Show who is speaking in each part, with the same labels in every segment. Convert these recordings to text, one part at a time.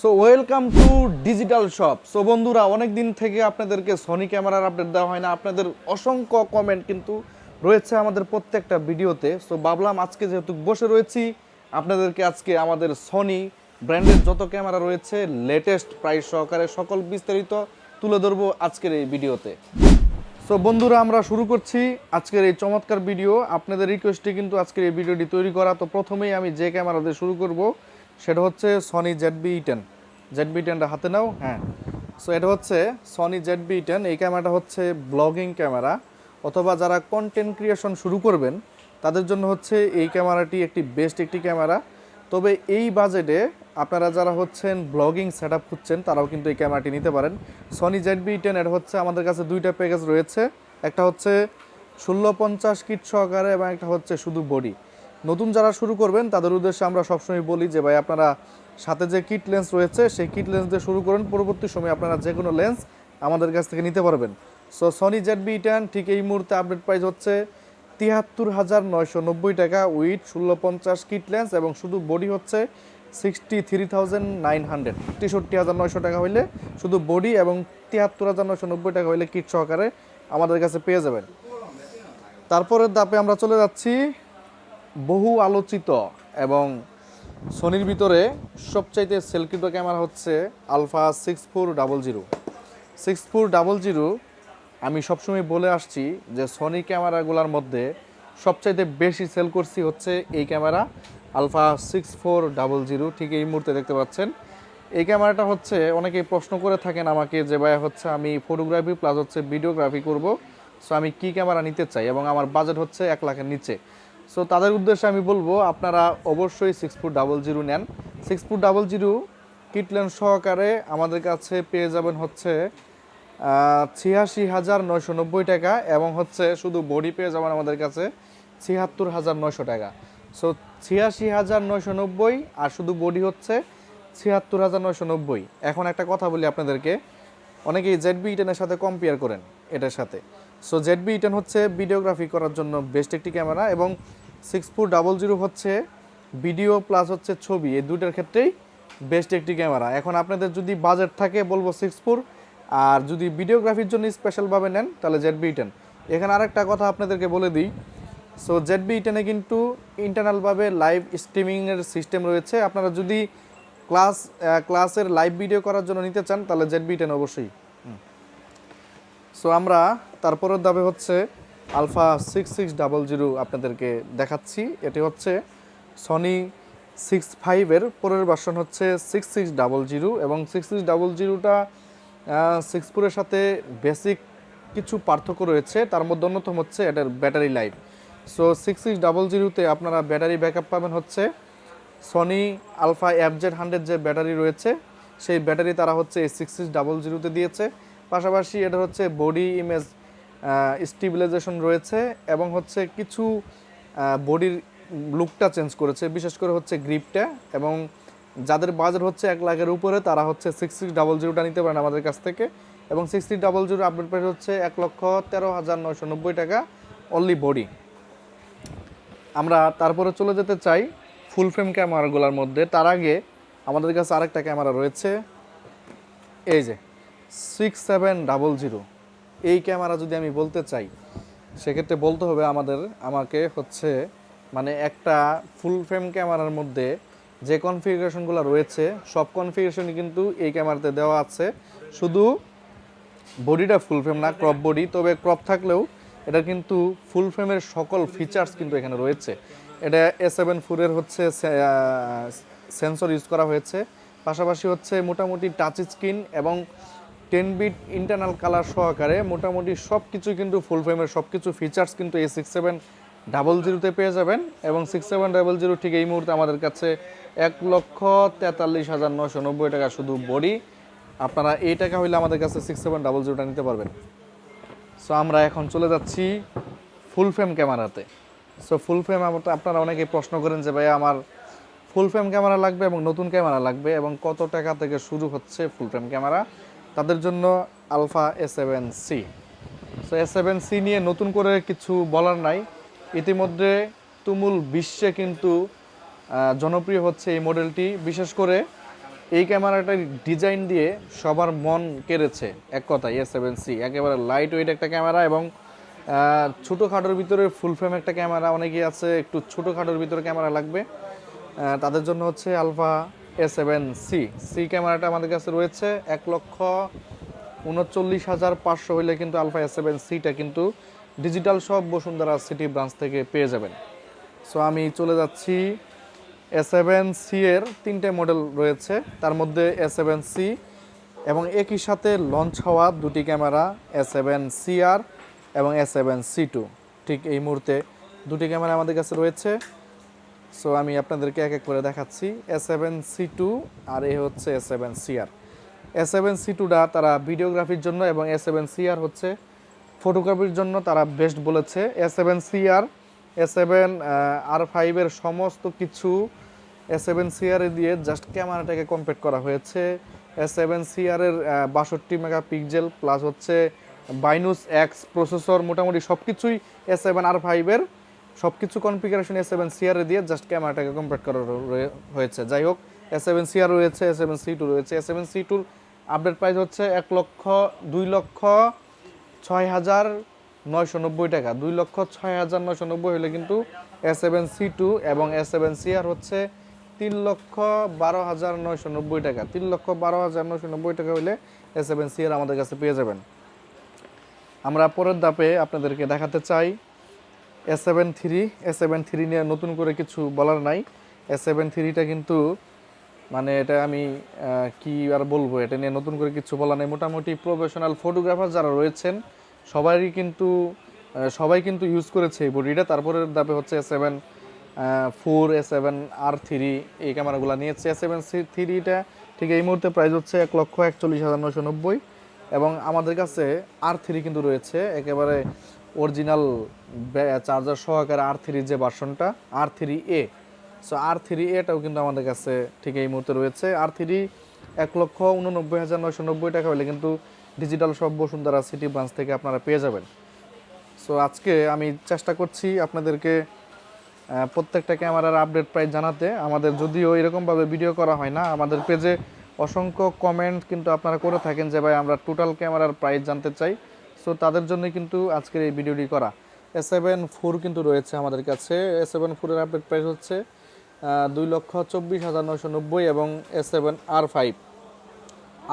Speaker 1: So welcome to digital shop so বন্ধুরা অনেক দিন থেকে আপনাদেরকে সনি ক্যামেরার আপডেট দেওয়া হয় না। আপনাদের অসংখ্য কমেন্ট কিন্তু রয়েছে আমাদের প্রত্যেকটা ভিডিওতে। সো ভাবলাম আজকে যেহেতু বসে রয়েছি, আপনাদেরকে আজকে আমাদের সনি ব্র্যান্ডের যত ক্যামেরা রয়েছে লেটেস্ট প্রাইস সহকারে সকল বিস্তারিত তুলে ধরবো আজকের এই ভিডিওতে। সো বন্ধুরা, আমরা শুরু করছি আজকের এই চমৎকার ভিডিও। আপনাদের রিকোয়েস্টে কিন্তু আজকের এই ভিডিওটি তৈরি করা। তো প্রথমেই আমি যে ক্যামেরা দিয়ে শুরু করব সেটা হচ্ছে Sony Z B ten Z B টেনটা হাতে নাও হ্যাঁ। সো এটা হচ্ছে সনি জেড বি টেন এই ক্যামেরাটা হচ্ছে ব্লগিং ক্যামেরা। অথবা যারা কন্টেন্ট ক্রিয়েশন শুরু করবেন, তাদের জন্য হচ্ছে এই ক্যামেরাটি একটি বেস্ট একটি ক্যামেরা। তবে এই বাজেটে আপনারা যারা হচ্ছেন ব্লগিং সেট আপ খুঁজছেন, তারাও কিন্তু এই ক্যামেরাটি নিতে পারেন। সনি জেড বি টেন এটা হচ্ছে আমাদের কাছে দুইটা প্যাকেজ রয়েছে। একটা হচ্ছে ষোলো পঞ্চাশ কিট সহকারে এবং একটা হচ্ছে শুধু বডি নতুন যারা শুরু করবেন, তাদের উদ্দেশ্যে আমরা সবসময় বলি যে, ভাই, আপনারা সাথে যে কিট লেন্স রয়েছে, সেই কিট লেন্স দিয়ে শুরু করেন। পরবর্তী সময় আপনারা যে কোনো লেন্স আমাদের কাছ থেকে নিতে পারবেন। So Sony Z B ten ঠিক এই মুহূর্তে আপডেট প্রাইস হচ্ছে তিয়াত্তর হাজার নয়শো নব্বই টাকা। উইথ ষোলো পঞ্চাশ কিট লেন্স এবং শুধু বডি হচ্ছে sixty three thousand nine hundred তেষট্টি হাজার নয়শো টাকা হইলে শুধু বডি এবং তিয়াত্তর হাজার নয়শো নব্বই টাকা হইলে কিট সহকারে আমাদের কাছে পেয়ে যাবেন। তারপরের দাপে আমরা চলে যাচ্ছি বহু আলোচিত এবং সোনির ভিতরে সবচাইতে সেলকৃত ক্যামেরা হচ্ছে alpha six four double zero. Six four double zero, আমি সবসময় বলে আসছি যে সনি ক্যামেরাগুলোর মধ্যে সবচাইতে বেশি সেল করছি হচ্ছে এই camera alpha six four double zero, ঠিক এই মুহূর্তে দেখতে পাচ্ছেন। এই ক্যামেরাটা হচ্ছে অনেকেই প্রশ্ন করে থাকেন আমাকে যে ভাই হচ্ছে আমি ফটোগ্রাফি প্লাস হচ্ছে ভিডিওগ্রাফি করব সো আমি কি ক্যামেরা নিতে চাই? এবং আমার বাজেট হচ্ছে এক লাখের নিচে। সো তাদের উদ্দেশ্যে আমি বলব, আপনারা অবশ্যই সিক্স ফুট ডাবল জিরো নেন। Six foot double zero kit lens সহকারে আমাদের কাছে পেয়ে যাবেন হচ্ছে ছিয়াশি হাজার নয়শো নব্বই টাকা এবং হচ্ছে শুধু বডি পেয়ে যাবেন আমাদের কাছে ছিয়াত্তর হাজার নয়শো টাকা। সো ছিয়াশি হাজার নয়শো নব্বই আর শুধু বডি হচ্ছে ছিয়াত্তর হাজার নয়শো নব্বই। এখন একটা কথা বলি আপনাদেরকে, অনেকেই জেড বি ইটেনের সাথে কম্পেয়ার করেন এটার সাথে। So Z V E ten হচ্ছে ভিডিওগ্রাফি করার জন্য বেস্ট একটি ক্যামেরা এবং সিক্স ফোর ডাবল জিরো হচ্ছে ভিডিও প্লাস হচ্ছে ছবি। এই দুইটার ক্ষেত্রেই বেস্ট একটি ক্যামেরা এখন আপনাদের যদি বাজেট থাকে বলব সিক্স ফোর আর যদি ভিডিওগ্রাফির জন্য স্পেশালভাবে নেন, তাহলে জেড বি টেন এখানে আরেকটা কথা আপনাদেরকে বলে দিই। সো জেড বি টেনে কিন্তু ইন্টারনালভাবে লাইভ স্ট্রিমিংয়ের সিস্টেম রয়েছে। আপনারা যদি ক্লাস ক্লাসের লাইভ ভিডিও করার জন্য নিতে চান, তাহলে জেড বি টেন অবশ্যই। সো আমরা তারপরের দাবে হচ্ছে alpha six six double zero আপনাদেরকে দেখাচ্ছি। এটি হচ্ছে সনি সিক্স ফাইভের পরের ভার্সন হচ্ছে সিক্স সিক্স ডাবল জিরো এবং সিক্স সিক্স ডাবল জিরোটা সিক্স ফোরের সাথে বেসিক কিছু পার্থক্য রয়েছে। তার মধ্যে অন্যতম হচ্ছে এটার battery life so six six double জিরোতে আপনারা ব্যাটারি ব্যাকআপ পাবেন হচ্ছে সনি আলফা এফজেড হান্ড্রেড যে ব্যাটারি রয়েছে, সেই ব্যাটারি তারা হচ্ছে এই সিক্স সিক্স ডাবল জিরোতে দিয়েছে। পাশাপাশি এটা হচ্ছে বডি ইমেজ স্টিবিলাইজেশন রয়েছে এবং হচ্ছে কিছু বডির লুকটা চেঞ্জ করেছে, বিশেষ করে হচ্ছে গ্রিপটা এবং যাদের বাজেট হচ্ছে এক লাখের উপরে, তারা হচ্ছে সিক্স সিক্স ডাবল জিরোটা নিতে পারেন আমাদের কাছ থেকে এবং six six double zero update price হচ্ছে এক লক্ষ তেরো হাজার নয়শো নব্বই টাকা অনলি বডি আমরা তারপরে চলে যেতে চাই ফুল ফ্রেম ক্যামেরাগুলোর মধ্যে। তার আগে আমাদের কাছে আরেকটা ক্যামেরা রয়েছে, এই যে সিক্স সেভেন ডাবল জিরো এই ক্যামেরা যদি আমি বলতে চাই, সেক্ষেত্রে বলতে হবে আমাদের, আমাকে হচ্ছে মানে একটা ফুল ফ্রেম ক্যামেরার মধ্যে যে কনফিগারেশনগুলো রয়েছে, সব কনফিগারেশনই কিন্তু এই ক্যামেরাতে দেওয়া আছে। শুধু বডিটা ফুল ফ্রেম না ক্রপ বডি তবে ক্রপ থাকলেও এটা কিন্তু ফুল ফ্রেমের সকল ফিচার্স কিন্তু এখানে রয়েছে। এটা এ সেভেন ফোরের হচ্ছে সেন্সর ইউজ করা হয়েছে। পাশাপাশি হচ্ছে মোটামুটি টাচ স্ক্রিন এবং টেন বিট ইন্টারনাল কালার সহকারে মোটামুটি সব কিছু কিন্তু ফুল ফ্রেমের সব কিছু ফিচার্স কিন্তু এই সিক্স সেভেন ডাবল জিরোতে পেয়ে যাবেন এবং সিক্স সেভেন ডাবল জিরো ঠিক এই মুহূর্তে আমাদের কাছে এক লক্ষ তেতাল্লিশ হাজার নশো নব্বই টাকা শুধু বডি। আপনারা এই টাকা হইলে আমাদের কাছে সিক্স সেভেন ডাবল জিরোটা নিতে পারবেন। সো আমরা এখন চলে যাচ্ছি ফুল ফ্রেম ক্যামেরাতে। সো ফুল ফ্রেম আপনারা অনেকেই প্রশ্ন করেন যে ভাই আমার ফুল ফ্রেম ক্যামেরা লাগবে এবং নতুন ক্যামেরা লাগবে এবং কত টাকা থেকে শুরু হচ্ছে ফুল ফ্রেম ক্যামেরা? তাদের জন্য alpha S seven C so S seven C নিয়ে নতুন করে কিছু বলার নাই। ইতিমধ্যে তুমুল বিশ্বে কিন্তু জনপ্রিয় হচ্ছে এই মডেলটি। বিশেষ করে এই ক্যামেরাটার ডিজাইন দিয়ে সবার মন কেড়েছে এক কথায় এ সেভেন সি একেবারে লাইট ওয়েট একটা ক্যামেরা এবং ছোটোখাটোর ভিতরে ফুল ফ্রেম একটা ক্যামেরা। অনেকেই আছে, একটু ছোটোখাটোর ভিতরে ক্যামেরা লাগবে। তাদের জন্য হচ্ছে alpha A seven C C ক্যামেরাটা আমাদের কাছে রয়েছে এক লক্ষ উনচল্লিশ হাজার পাঁচশো হইলে কিন্তু আলফা এস সেভেন সিটা কিন্তু ডিজিটাল সব বসুন্ধরা সিটি ব্রাঞ্চ থেকে পেয়ে যাবেন। সো আমি চলে যাচ্ছি এ সেভেন সি এর তিনটে মডেল রয়েছে। তার মধ্যে এ সেভেন সি এবং একই সাথে লঞ্চ হওয়া দুটি camera A seven C R এবং এ সেভেন সি টু ঠিক এই মুহূর্তে দুটি ক্যামেরা আমাদের কাছে রয়েছে। সো আমি আপনাদেরকে এক এক করে দেখাচ্ছি। A seven C two R A হচ্ছে A seven C R A seven C টুটা তারা ভিডিওগ্রাফির জন্য এবং এ সেভেন সি আর হচ্ছে ফটোগ্রাফির জন্য তারা বেস্ট বলেছে। A seven C R A seven R ফাইভের সমস্ত কিছু এ সেভেন সি আর দিয়ে জাস্ট ক্যামেরাটাকে কম্পেট করা হয়েছে। এ সেভেন সি আর এর বাষট্টি মেগা পিক্সেল প্লাস হচ্ছে বাইনুস এক্স প্রসেসর মোটামুটি সব কিছুই এ সেভেন আর ফাইভের সব কিছু কনফিগারেশন এ সেভেন সিআরে দিয়ে জাস্ট ক্যামেরাটাকে কম্পেট করা হয়েছে। যাই হোক এ সেভেন সিআর রয়েছে এ সেভেন সি টু রয়েছে। এ সেভেন সি টুর আপডেট প্রাইস হচ্ছে এক লক্ষ, দুই লক্ষ ছয় হাজার নয়শো নব্বই টাকা। দুই লক্ষ ছয় হাজার নয়শো নব্বই হলে কিন্তু এ সেভেন সি টু এবং এ সেভেন সিআর হচ্ছে তিন লক্ষ বারো হাজার নয়শো নব্বই টাকা। তিন লক্ষ বারো হাজার নয়শো নব্বই টাকা হলে এ সেভেন সিআর আমাদের কাছে পেয়ে যাবেন। আমরা পরের দাপে আপনাদেরকে দেখাতে চাই S seven three S seven three নিয়ে নতুন করে কিছু বলার নাই। এস সেভেন থ্রিটা কিন্তু মানে এটা আমি কি আর বলব, এটা নিয়ে নতুন করে কিছু বলার নেই। মোটামুটি প্রফেশনাল ফটোগ্রাফার যারা রয়েছেন, সবারই কিন্তু সবাই কিন্তু ইউজ করেছে এই বডিটা তারপরের ধাপে হচ্ছে S seven four A seven R three এই ক্যামেরাগুলো নিয়েছে। এস সেভেন থ্রিটা ঠিক এই মুহূর্তে প্রাইস হচ্ছে এক লক্ষ একচল্লিশ হাজার নশো নব্বই। এবং আমাদের কাছে আর থ্রি কিন্তু রয়েছে। একেবারে অরিজিনাল চার্জার সহকারে আর থ্রির যে ভার্সনটা R three A so R three এটাও কিন্তু আমাদের কাছে ঠিক এই মুহূর্তে রয়েছে। আর থ্রি এক লক্ষ উননব্বই হাজার নয়শো নব্বই টাকা হলে কিন্তু ডিজিটাল সব বসুন্ধরা সিটি ব্রাঞ্চ থেকে আপনারা পেয়ে যাবেন। সো আজকে আমি চেষ্টা করছি আপনাদেরকে প্রত্যেকটা ক্যামেরার আপডেট প্রাইস জানাতে। আমাদের যদিও এরকমভাবে ভিডিও করা হয় না, আমাদের পেজে অসংখ্য কমেন্ট কিন্তু আপনারা করে থাকেন যে, ভাই, আমরা টোটাল ক্যামেরার প্রাইস জানতে চাই। সো তাদের জন্য কিন্তু আজকের এই ভিডিওটি করা। এ সেভেন ফোর কিন্তু রয়েছে আমাদের কাছে। এ সেভেন ফোরের আপডেট প্রাইস হচ্ছে দুই লক্ষ চব্বিশ হাজার নয়শো নব্বই এবং A seven R five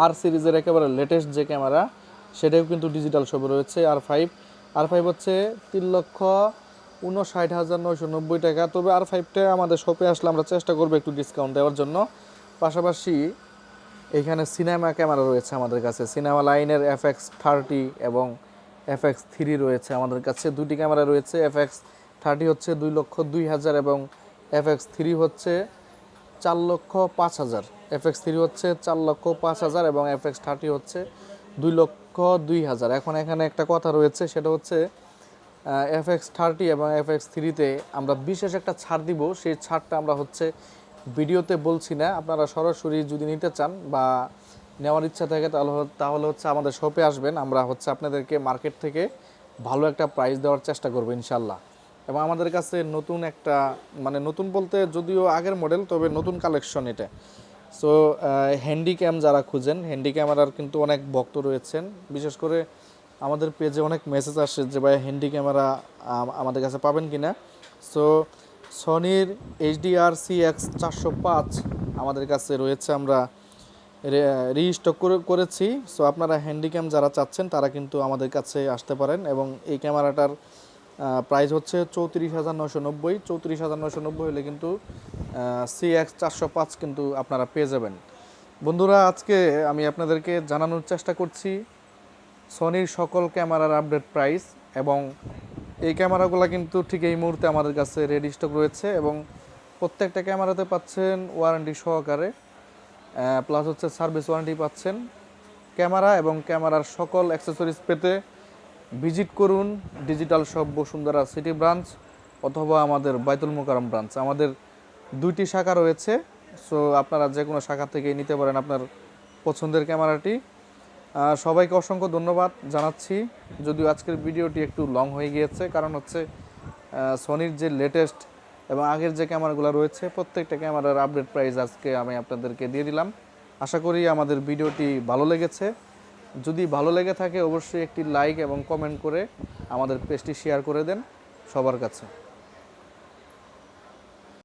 Speaker 1: R সিরিজের একেবারে লেটেস্ট যে ক্যামেরা সেটাও কিন্তু ডিজিটাল সবে রয়েছে আর ফাইভ আর ফাইভ হচ্ছে তিন লক্ষ উনষাট হাজার নয়শো নব্বই টাকা। তবে আর ফাইভটা আমাদের শপে আসলে আমরা চেষ্টা করব একটু ডিসকাউন্ট দেওয়ার জন্য। পাশাপাশি এখানে সিনেমা ক্যামেরা রয়েছে আমাদের কাছে। সিনেমা লাইনের এফ এক্স থার্টি এবং এফ এক্স থ্রি রয়েছে আমাদের কাছে। দুটি ক্যামেরা রয়েছে এফ এক্স থার্টি হচ্ছে দুই লক্ষ দুই হাজার এবং এফ এক্স থ্রি হচ্ছে চার লক্ষ পাঁচ হাজার। এফ এক্স থ্রি হচ্ছে চার লক্ষ পাঁচ হাজার এবং এফ এক্স থার্টি হচ্ছে দুই লক্ষ দুই হাজার। এখন এখানে একটা কথা রয়েছে, সেটা হচ্ছে এফ এক্স থার্টি এবং এফ এক্স থ্রিতে আমরা বিশেষ একটা ছাড় দিব। সেই ছাড়টা আমরা হচ্ছে ভিডিওতে বলছি না, আপনারা সরাসরি যদি নিতে চান বা নেওয়ার ইচ্ছা থাকে তাহলে তাহলে হচ্ছে আমাদের শপে আসবেন। আমরা হচ্ছে আপনাদেরকে মার্কেট থেকে ভালো একটা প্রাইস দেওয়ার চেষ্টা করব ইনশাল্লাহ এবং আমাদের কাছে নতুন একটা মানে নতুন বলতে যদিও আগের মডেল তবে নতুন কালেকশন এটা। সো হ্যান্ডি ক্যাম যারা খুঁজেন হ্যান্ডি ক্যামেরার কিন্তু অনেক ভক্ত রয়েছেন। বিশেষ করে আমাদের পেজে অনেক মেসেজ আসে যে, ভাই হ্যান্ডি ক্যামেরা আমাদের কাছে পাবেন কি না সো সনির এইচডিআর সি এক্স চারশো পাঁচ আমাদের কাছে রয়েছে, আমরা রিস্টক করেছি। সো আপনারা হ্যান্ডিক্যাম যারা চাচ্ছেন, তারা কিন্তু আমাদের কাছে আসতে পারেন এবং এই ক্যামেরাটার প্রাইস হচ্ছে চৌত্রিশ হাজার নশো নব্বই। চৌত্রিশ হাজার নশো নব্বই হলে কিন্তু সি এক্স চারশো পাঁচ কিন্তু আপনারা পেয়ে যাবেন। বন্ধুরা, আজকে আমি আপনাদেরকে জানানোর চেষ্টা করছি সনির সকল ক্যামেরার আপডেট প্রাইস এবং এই ক্যামেরাগুলো কিন্তু ঠিক এই মুহূর্তে আমাদের কাছে রেডি স্টক রয়েছে এবং প্রত্যেকটা ক্যামেরাতে পাচ্ছেন ওয়ারেন্টি সহকারে প্লাস হচ্ছে সার্ভিস ওয়ারেন্টি পাচ্ছেন। ক্যামেরা এবং ক্যামেরার সকল অ্যাক্সেসরিজ পেতে ভিজিট করুন digital shop Bashundhara city branch অথবা আমাদের বাইতুল মোকারম ব্রাঞ্চ আমাদের দুইটি শাখা রয়েছে সো আপনারা যে কোনো শাখা থেকে নিতে পারেন আপনার পছন্দের ক্যামেরাটি। সবাইকে অসংখ্য ধন্যবাদ জানাচ্ছি। যদিও আজকের ভিডিওটি একটু লং হয়ে গিয়েছে, কারণ হচ্ছে সনির যে লেটেস্ট এবং আগের যে ক্যামেরাগুলো রয়েছে, প্রত্যেকটা ক্যামেরার আপডেট প্রাইস আজকে আমি আপনাদেরকে দিয়ে দিলাম। আশা করি আমাদের ভিডিওটি ভালো লেগেছে। যদি ভালো লেগে থাকে, অবশ্যই একটি লাইক এবং কমেন্ট করে আমাদের পেজটি শেয়ার করে দেন সবার কাছে।